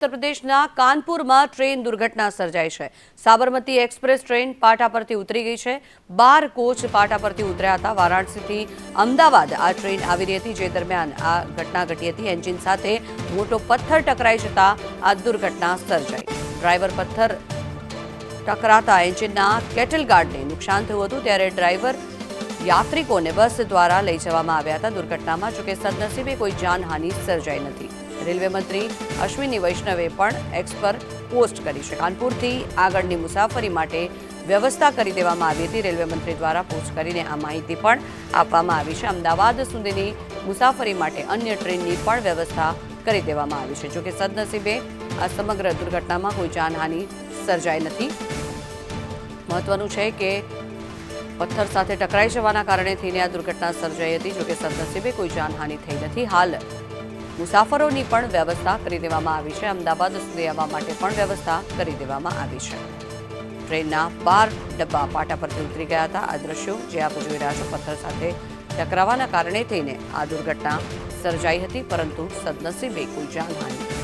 ઉત્તર પ્રદેશના કાનપુરમાં ટ્રેન દુર્ઘટના સર્જાઈ છે. સાબરમતી એક્સપ્રેસ ટ્રેન પાટા પરથી ઉતરી ગઈ છે. બાર કોચ પાટા પરથી ઉતર્યા હતા. વારાણસીથી અમદાવાદ આ ટ્રેન આવી રહી હતી, જે દરમિયાન આ ઘટના ઘટી હતી. એન્જિન સાથે મોટો પથ્થર ટકરાઈ જતા આ દુર્ઘટના સર્જાઈ. ડ્રાઈવર પથ્થર ટકરાતા એન્જિનના કેટલ ગાર્ડને નુકસાન થયું હતું, ત્યારે ડ્રાઈવર યાત્રિકોને બસ દ્વારા લઈ જવામાં આવ્યા હતા દુર્ઘટનામાં, જોકે સદનસીબે કોઈ જાનહાનિ સર્જાઈ નથી. રેલવે મંત્રી અશ્વિની વૈષ્ણવે પણ એક્સ પર પોસ્ટ કરી છે. કાનપુરથી આગળની મુસાફરી માટે વ્યવસ્થા કરી દેવામાં આવી હતી. રેલવે મંત્રી દ્વારા પોસ્ટ કરીને આ માહિતી પણ આપવામાં આવી છે. અમદાવાદ સુધીની મુસાફરી માટે અન્ય ટ્રેનની પણ વ્યવસ્થા કરી દેવામાં આવી છે. જોકે સદનસીબે આ સમગ્ર દુર્ઘટનામાં કોઈ જાનહાનિ સર્જાઈ નથી. મહત્વનું છે કે પથ્થર સાથે ટકરાઈ જવાના કારણે થઈને આ દુર્ઘટના સર્જાઈ હતી. જોકે સદનસીબે કોઈ જાનહાનિ થઈ નથી. હાલ મુસાફરોની પણ વ્યવસ્થા કરી દેવામાં આવી છે. અમદાવાદ સુધી આવવા માટે પણ વ્યવસ્થા કરી દેવામાં આવી છે. ટ્રેનના બાર ડબ્બા પાટા પરથી ઉતરી ગયા હતા. આ દ્રશ્યો જે આપ જોઈ રહ્યા છો, પથ્થર સાથે ટકરાવાના કારણે થઈને આ દુર્ઘટના સર્જાઈ હતી, પરંતુ સદનસીબે કોઈ જાનહાનિ